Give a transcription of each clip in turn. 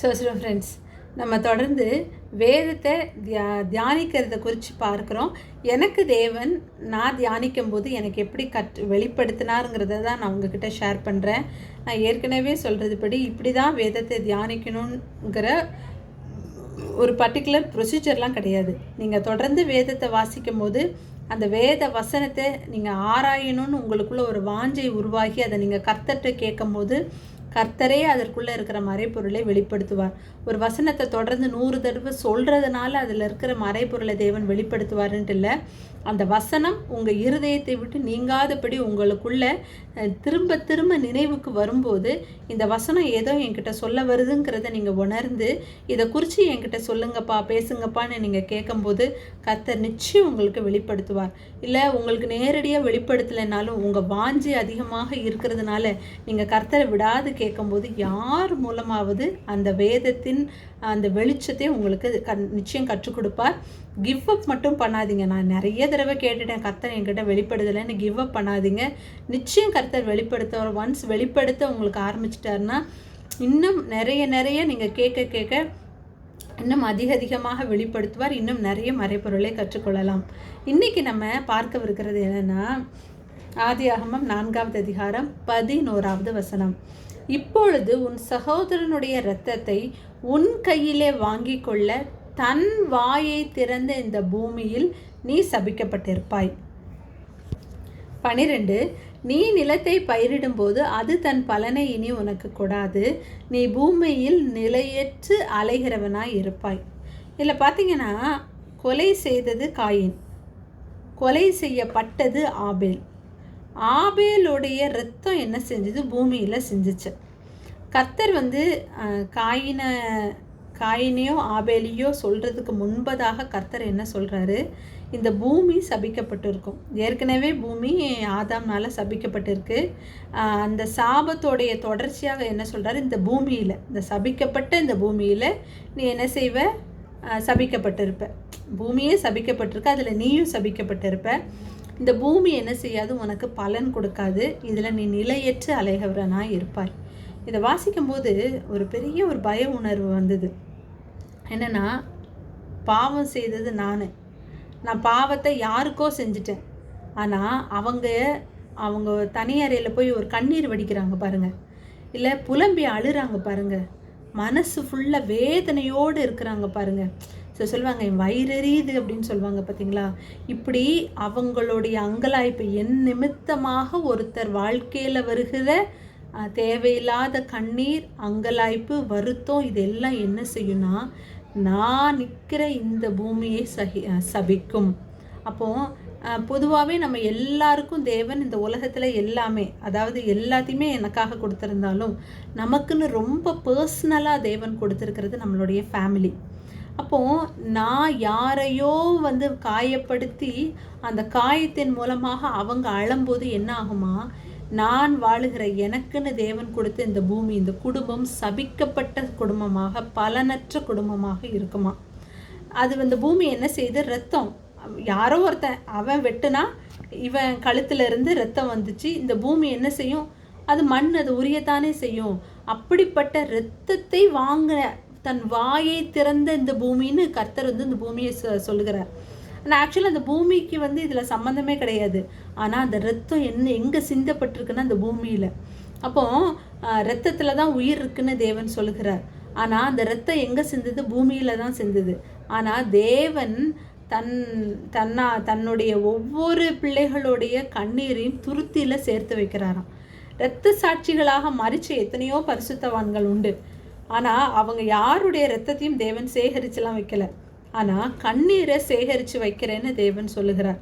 சோசிரம் friends நம்ம தொடர்ந்து வேதத்தை தியா தியானிக்கிறத குறித்து பார்க்குறோம். எனக்கு தேவன் நான் தியானிக்கும் போது எனக்கு எப்படி கட் வெளிப்படுத்தினாருங்கிறத தான் நான் உங்ககிட்ட ஷேர் பண்ணுறேன் நான் ஏற்கனவே சொல்கிறதுபடி இப்படி தான் வேதத்தை தியானிக்கணுங்கிற ஒரு பர்டிகுலர் ப்ரொசீஜர்லாம் கிடையாது. நீங்கள் தொடர்ந்து வேதத்தை வாசிக்கும் போது அந்த வேத வசனத்தை நீங்கள் ஆராயணும்னு உங்களுக்குள்ள ஒரு வாஞ்சை உருவாகி அதை நீங்கள் கர்த்தர்கிட்ட கேட்கும்போது கர்த்தரே அதற்குள்ளே இருக்கிற மறைப்பொருளை வெளிப்படுத்துவார். ஒரு வசனத்தை தொடர்ந்து நூறு தடவை சொல்கிறதுனால அதில் இருக்கிற மறைப்பொருளை தேவன் வெளிப்படுத்துவாருன்ட்டு இல்லை. அந்த வசனம் உங்கள் இருதயத்தை விட்டு நீங்காதபடி உங்களுக்குள்ள திரும்ப திரும்ப நினைவுக்கு வரும்போது இந்த வசனம் ஏதோ என்கிட்ட சொல்ல வருதுங்கிறத நீங்கள் உணர்ந்து இதை குறித்து என்கிட்ட சொல்லுங்கப்பா பேசுங்கப்பான்னு நீங்கள் கேட்கும்போது கர்த்தர் நிச்சயம் உங்களுக்கு வெளிப்படுத்துவார். இல்லை உங்களுக்கு நேரடியாக வெளிப்படுத்தலைனாலும் உங்கள் வாஞ்சி அதிகமாக இருக்கிறதுனால நீங்கள் கர்த்தரை விடாது கேட்கும்போது யார் மூலமாவது அந்த வேதத்தின் அந்த வெளிச்சத்தை உங்களுக்கு கண் நிச்சயம் கற்றுக் கொடுப்பார். கிவ் அப் மட்டும் பண்ணாதீங்க. நான் நிறைய தடவை கேட்டுட்டேன். கர்த்தர் என்கிட்ட வெளிப்படுத்தலைன்னு கிவ் அப் பண்ணாதீங்க. நிச்சயம் கர்த்தர் வெளிப்படுத்த ஒன்ஸ் வெளிப்படுத்த உங்களுக்கு ஆரம்பிச்சிட்டாருன்னா இன்னும் நிறைய நிறைய நீங்கள் கேட்க கேட்க இன்னும் அதிக அதிகமாக வெளிப்படுத்துவார். இன்னும் நிறைய மறைப்பொருளை கற்றுக்கொள்ளலாம். இன்னைக்கு நம்ம பார்க்கவிருக்கிறது என்னென்னா ஆதியாகமம் நான்காவது அதிகாரம் பதினோராவது வசனம். இப்பொழுது உன் சகோதரனுடைய இரத்தத்தை உன் கையிலே வாங்கிக் கொள்ள தன் வாயை திறந்த இந்த பூமியில் நீ சபிக்கப்பட்டிருப்பாய். பனிரெண்டு நீ நிலத்தை பயிரிடும்போது அது தன் பலனை இனி உனக்கு கொடாது. நீ பூமியில் நிலையற்று அலைகிறவனாய் இருப்பாய். இதில் பார்த்தீங்கன்னா கொலை செய்தது காயின். கொலை செய்யப்பட்டது ஆபேல். ஆபேலுடைய ரத்தம் என்ன செஞ்சது? பூமியில் செஞ்சிச்சு. கர்த்தர் வந்து காயின காயினை காயினையோ ஆபேலியோ சொல்கிறதுக்கு முன்பதாக கர்த்தர் என்ன சொல்கிறாரு இந்த பூமி சபிக்கப்பட்டிருக்கும். ஏற்கனவே பூமி ஆதாம்னால சபிக்கப்பட்டிருக்கு. அந்த சாபத்தோடைய தொடர்ச்சியாக என்ன சொல்கிறாரு இந்த பூமியில் இந்த சபிக்கப்பட்ட இந்த பூமியில் நீ என்ன செய்வ? சபிக்கப்பட்டிருப்ப. பூமியே சபிக்கப்பட்டிருக்கு அதில் நீயும் சபிக்கப்பட்டிருப்ப. இந்த பூமி என்ன செய்யாது? உனக்கு பலன் கொடுக்காது. இதில் நீ நிலையற்று அலைகவரனாக இருப்பாய். இதை வாசிக்கும்போது ஒரு பெரிய ஒரு பய உணர்வு வந்தது. என்னென்னா பாவம் செய்தது நான். நான் பாவத்தை யாருக்கோ செஞ்சுட்டேன். ஆனால் அவங்க அவங்க தனி அறையில் போய் ஒரு கண்ணீர் வடிக்கிறாங்க பாருங்க. இல்லை புலம்பி அழுகிறாங்க பாருங்கள் மனசு ஃபுல்லாக வேதனையோடு இருக்கிறாங்க பாருங்கள் ஸோ சொல்லுவாங்க என் வயிறெறியுது அப்படின்னு சொல்லுவாங்க பார்த்தீங்களா இப்படி அவங்களுடைய அங்கலாய்ப்பு என் நிமித்தமாக ஒருத்தர் வாழ்க்கையில் வருகிற தேவையில்லாத கண்ணீர் அங்கலாய்ப்பு வருத்தம் இதெல்லாம் என்ன செய்யும்னா நான் நிற்கிற இந்த பூமியை சகி சபிக்கும். அப்போது பொதுவாகவே நம்ம எல்லாருக்கும் தேவன் இந்த உலகத்தில் எல்லாமே அதாவது எல்லாத்தையுமே எனக்காக கொடுத்துருந்தாலும் நமக்குன்னு ரொம்ப பர்சனலாக தேவன் கொடுத்துருக்கிறது நம்மளுடைய ஃபேமிலி அப்போது நான் யாரையோ வந்து காயப்படுத்தி அந்த காயத்தின் மூலமாக அவங்க அழும்போது என்ன ஆகுமா நான் வாழுகிற எனக்குன்னு தேவன் கொடுத்த இந்த பூமி இந்த குடும்பம் சபிக்கப்பட்ட குடும்பமாக பலனற்ற குடும்பமாக இருக்குமா? அது வந்து பூமி என்ன செய்து? ரத்தம். யாரோ ஒருத்தன் அவன் வெட்டுனா இவன் கழுத்துல இருந்து ரத்தம் வந்துச்சு. இந்த பூமி என்ன செய்யும்? அது மண் அது உரியத்தானே செய்யும். அப்படிப்பட்ட ரத்தத்தை வாங்கின தன் வாயை திறந்த இந்த பூமின்னு கர்த்தர் வந்து இந்த பூமியை சொ சொல்லுகிறார். ஆனால் ஆக்சுவலாக அந்த பூமிக்கு வந்து இதில் சம்மந்தமே கிடையாது. ஆனால் அந்த ரத்தம் என்ன எங்கே சிந்தப்பட்டிருக்குன்னா அந்த பூமியில். அப்போ ரத்தத்தில் தான் உயிர் இருக்குன்னு தேவன் சொல்லுகிறார். ஆனால் அந்த ரத்தம் எங்கே சிந்தது? பூமியில் தான் சிந்தது. ஆனால் தேவன் தன் தன்னா தன்னுடைய ஒவ்வொரு பிள்ளைகளுடைய கண்ணீரையும் துருத்தியில் சேர்த்து வைக்கிறாராம். இரத்த சாட்சிகளாக மறிச்ச எத்தனையோ பரிசுத்தவான்கள் உண்டு. ஆனால் அவங்க யாருடைய ரத்தத்தையும் தேவன் சேகரிச்சுலாம் வைக்கல. ஆனால் கண்ணீரை சேகரித்து வைக்கிறேன்னு தேவன் சொல்லுகிறார்.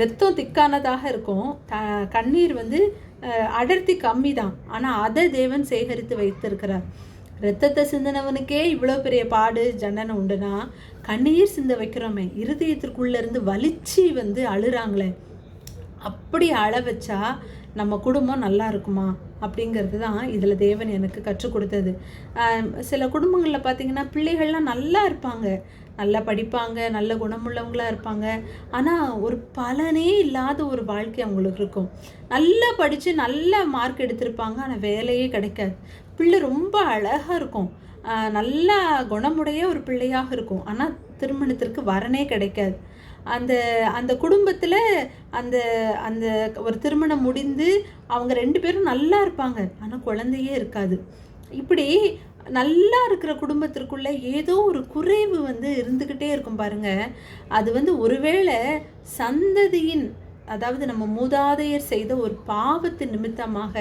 ரத்தம் திக்கானதாக இருக்கும். த கண்ணீர் வந்து அடர்த்தி கம்மி தான் ஆனால் அதை தேவன் சேகரித்து வைத்திருக்கிறார். ரத்தத்தை சிந்தினவனுக்கே இவ்வளோ பெரிய பாடு ஜன்னனை உண்டுனா கண்ணீர் சிந்த வைக்கிறோமே இருதயத்திற்குள்ளேருந்து வலிச்சு வந்து அழுறாங்களே அப்படி அழ வச்சா நம்ம குடும்பம் நல்லா இருக்குமா? அப்படிங்கிறது தான் இதில் தேவன் எனக்கு கற்றுக் கொடுத்தது. சில குடும்பங்களில் பார்த்தீங்கன்னா பிள்ளைகள்லாம் நல்லா இருப்பாங்க. நல்லா படிப்பாங்க நல்ல குணமுள்ளவங்களாக இருப்பாங்க. ஆனால் ஒரு பலனே இல்லாத ஒரு வாழ்க்கை அவங்களுக்கு இருக்கும். நல்லா படித்து நல்ல மார்க் எடுத்திருப்பாங்க ஆனால் வேலையே கிடைக்காது. பிள்ளை ரொம்ப அழகாக இருக்கும். நல்லா குணமுடைய ஒரு பிள்ளையாக இருக்கும். ஆனால் திருமணத்திற்கு வரனே கிடைக்காது. அந்த அந்த குடும்பத்தில் அந்த அந்த ஒரு திருமணம் முடிந்து அவங்க ரெண்டு பேரும் நல்லா இருப்பாங்க. ஆனால் குழந்தையே இருக்காது. இப்படி நல்லா இருக்கிற குடும்பத்திற்குள்ளே ஏதோ ஒரு குறைவு வந்து இருந்துக்கிட்டே இருக்கும் பாருங்கள் அது வந்து ஒருவேளை சந்ததியின் அதாவது நம்ம மூதாதையர் செய்த ஒரு பாவத்து நிமித்தமாக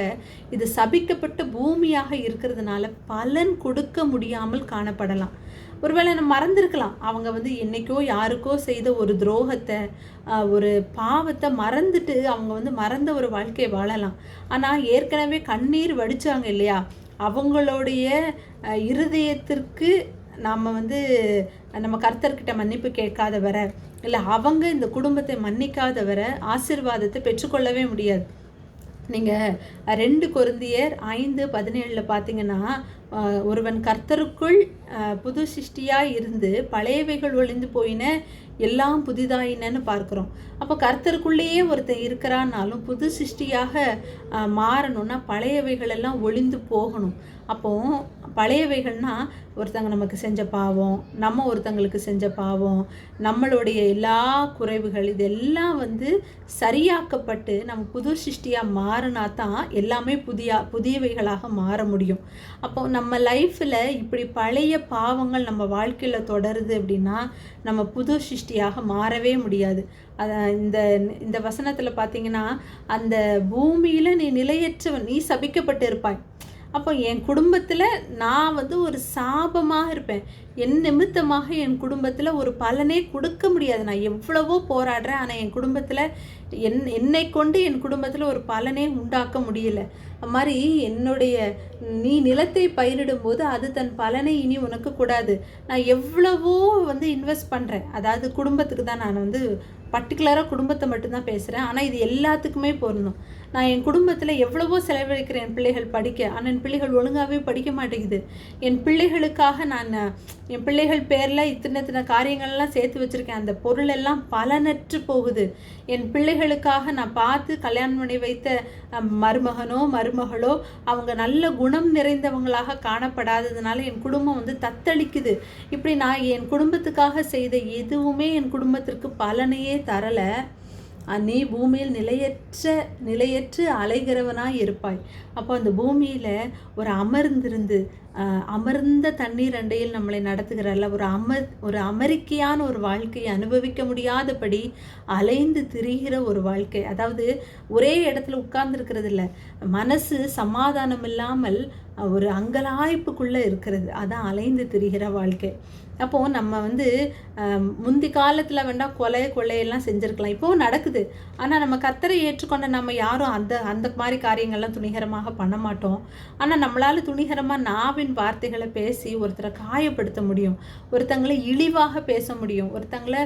இது சபிக்கப்பட்ட பூமியாக இருக்கிறதுனால பலன் கொடுக்க முடியாமல் காணப்படலாம். ஒருவேளை நம்ம மறந்துருக்கலாம். அவங்க வந்து என்னைக்கோ யாருக்கோ செய்த ஒரு துரோகத்தை ஒரு பாவத்தை மறந்துட்டு அவங்க வந்து மறந்த ஒரு வாழ்க்கையை வாழலாம். ஆனால் ஏற்கனவே கண்ணீர் வடித்தாங்க இல்லையா? அவங்களுடைய இருதயத்திற்கு நாம் வந்து நம்ம கர்த்தர்கிட்ட மன்னிப்பு கேட்காத வர இல்லை அவங்க இந்த குடும்பத்தை மன்னிக்காத வர ஆசிர்வாதத்தை பெற்றுக்கொள்ளவே முடியாது. நீங்கள் ரெண்டு கொருந்தியர் ஐந்து பதினேழில் பார்த்தீங்கன்னா ஒருவன் கர்த்தருக்குள் புது சிருஷ்டியாக இருந்து பழையவைகள் ஒளிந்து போயின எல்லாம் புதிதாயினன்னு பார்க்குறோம். அப்போ கர்த்தருக்குள்ளேயே ஒருத்தன் இருக்கிறான்னாலும் புது சிருஷ்டியாக மாறணும்னா பழையவைகள் எல்லாம் ஒளிந்து போகணும். அப்போ பழையவைகள்னால் ஒருத்தங்க நமக்கு செஞ்ச பாவம் நம்ம ஒருத்தங்களுக்கு செஞ்ச பாவம் நம்மளுடைய எல்லா குறைவுகள் இதெல்லாம் வந்து சரியாக்கப்பட்டு நம்ம புது சிருஷ்டியாக மாறினா தான் எல்லாமே புதிய புதியவைகளாக மாற முடியும். அப்போ நம்ம லைஃப்பில் இப்படி பழைய பாவங்கள் நம்ம வாழ்க்கையில் தொடருது அப்படின்னா நம்ம புது சிருஷ்டியாக மாறவே முடியாது. அதை இந்த இந்த வசனத்தில் பார்த்தீங்கன்னா அந்த பூமியில் நீ நிலையற்றவன் நீ சபிக்கப்பட்டு இருப்பாய். அப்போ என் குடும்பத்தில் நான் வந்து ஒரு சாபமாக இருப்பேன். என் நிமித்தமாக என் குடும்பத்தில் ஒரு பலனே கொடுக்க முடியாது. நான் எவ்வளவோ போராடுறேன். ஆனால் என் குடும்பத்தில் என் என்னை கொண்டு என் குடும்பத்தில் ஒரு பலனே உண்டாக்க முடியல. அது மாதிரி என்னுடைய நீ நிலத்தை பயிரிடும்போது அது தன் பலனை இனி உனக்கு கூடாது. நான் எவ்வளவோ வந்து இன்வெஸ்ட் பண்ணுறேன் அதாவது குடும்பத்துக்கு தான் நான் வந்து பர்டிகுலராக குடும்பத்தை மட்டும்தான் பேசுகிறேன் ஆனால் இது எல்லாத்துக்குமே பொருந்தும். நான் என் குடும்பத்தில் எவ்வளவோ செலவழிக்கிறேன் என் பிள்ளைகள் படிக்க ஆனால் என் பிள்ளைகள் ஒழுங்காகவே படிக்க மாட்டேங்குது. என் பிள்ளைகளுக்காக நான் என் பிள்ளைகள் பேரில் இத்தனை இத்தனை காரியங்கள்லாம் சேர்த்து வச்சுருக்கேன். அந்த பொருள் எல்லாம் பலனற்று போகுது. என் பிள்ளைகள் பிள்ளைகளுக்காக நான் பார்த்து கல்யாணம் பண்ணி வைத்த மருமகனோ மருமகளோ அவங்க நல்ல குணம் நிறைந்தவங்களாக காணப்படாததுனால என் குடும்பம் வந்து தத்தளிக்குது. இப்படி நான் என் குடும்பத்துக்காக செய்த எதுவுமே என் குடும்பத்திற்கு பலனையே தரலை. நீ பூமியில் நிலையற்ற நிலையற்று அலைகிறவனாய் இருப்பாய். அப்போ அந்த பூமியில் ஒரு அமர்ந்திருந்து அமர்ந்த தண்ணீர் அண்டையில் நம்மளை நடத்துகிறார்ல ஒரு அமர் ஒரு அமெரிக்கையான ஒரு வாழ்க்கையை அனுபவிக்க முடியாதபடி அலைந்து திரிகிற ஒரு வாழ்க்கை. அதாவது ஒரே இடத்துல உட்கார்ந்துருக்கிறது இல்லை. மனசு சமாதானம் இல்லாமல் ஒரு அங்கலாய்ப்புக்குள்ளே இருக்கிறது. அதான் அலைந்து திரிகிற வாழ்க்கை. அப்போது நம்ம வந்து முந்தி காலத்தில் வேண்டாம் கொலை கொள்ளையெல்லாம் செஞ்சுருக்கலாம். இப்போவும் நடக்குது. ஆனால் நம்ம கத்தரை ஏற்றுக்கொண்ட நம்ம யாரும் அந்த அந்த மாதிரி காரியங்கள்லாம் துணிகரமாக பண்ண மாட்டோம். ஆனால் நம்மளால் துணிகரமாக நாவின் வார்த்தைகளை பேசி ஒருத்தரை காயப்படுத்த முடியும் ஒருத்தங்களை இழிவாக பேச முடியும் ஒருத்தங்களை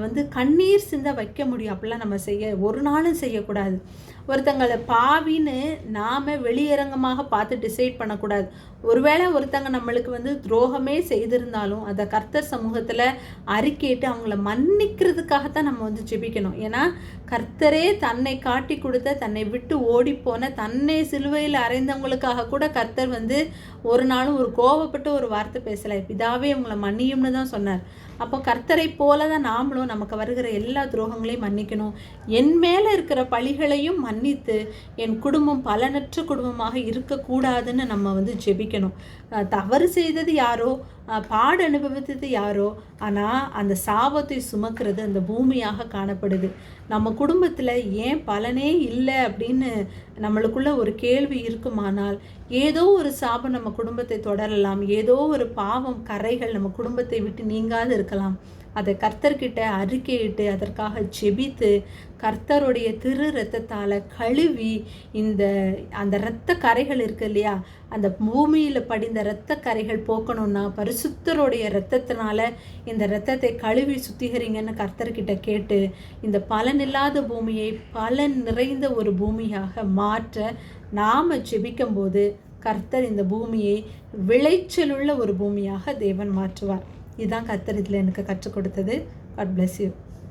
வந்து கண்ணீர் சிந்த வைக்க முடியும். அப்படிலாம் நம்ம செய்ய ஒரு நாளும் செய்யக்கூடாது. ஒருத்தங்களை பாவின்னு நாம் வெளியரங்கமாக பார்த்து டிசைட் பண்ணக்கூடாது. ஒருவேளை ஒருத்தங்க நம்மளுக்கு வந்து துரோகமே செய்திருந்தாலும் அதை கர்த்தர் சமூகத்தில் அறிக்கையிட்டு அவங்கள மன்னிக்கிறதுக்காகத்தான் நம்ம வந்து ஜெபிக்கணும். ஏன்னா கர்த்தரே தன்னை காட்டி கொடுத்த தன்னை விட்டு ஓடிப்போன தன்னை சிலுவையில் அறைந்தவங்களுக்காக கூட கர்த்தர் வந்து ஒரு நாளும் ஒரு கோவப்பட்டு ஒரு வார்த்தை பேசலை. பிதாவே உங்களை மன்னியும்னு தான் சொன்னார். அப்போ கர்த்தரை போல தான் நாமளும் நமக்கு வருகிற எல்லா துரோகங்களையும் மன்னிக்கணும். என் மேலே இருக்கிற பழிகளையும் மன்னித்து என் குடும்பம் பலனற்ற குடும்பமாக இருக்கக்கூடாதுன்னு நம்ம வந்து ஜெபிக்கணும். தவறு செய்தது யாரோ பாடு அனுபவித்தது யாரோ ஆனால் அந்த சாபத்தை சுமக்கிறது அந்த பூமியாக காணப்படுது. நம்ம குடும்பத்தில் ஏன் பலனே இல்லை அப்படின்னு நம்மளுக்குள்ள ஒரு கேள்வி இருக்குமானால் ஏதோ ஒரு சாபம் நம்ம குடும்பத்தை தொடரலாம். ஏதோ ஒரு பாவம் கரைகள் நம்ம குடும்பத்தை விட்டு நீங்காது இருக்கலாம். அதை கர்த்தர்கிட்ட அறிக்கையிட்டு அதற்காக செபித்து கர்த்தருடைய திரு ரத்தத்தால் கழுவி இந்த அந்த இரத்த கரைகள் இருக்கு இல்லையா? அந்த பூமியில் படிந்த இரத்த கரைகள் போக்கணும்னா பரிசுத்தருடைய இரத்தத்தினால இந்த இரத்தத்தை கழுவி சுத்திகரிங்கன்னு கர்த்தர்கிட்ட கேட்டு இந்த பலனில்லாத பூமியை பலன் நிறைந்த ஒரு பூமியாக மாற்ற நாம் ஜெபிக்கும்போது கர்த்தர் இந்த பூமியை விளைச்சலுள்ள ஒரு பூமியாக தேவன் மாற்றுவார். இதுதான் கத்தர் இதில் எனக்கு கற்றுக் கொடுத்தது. God bless you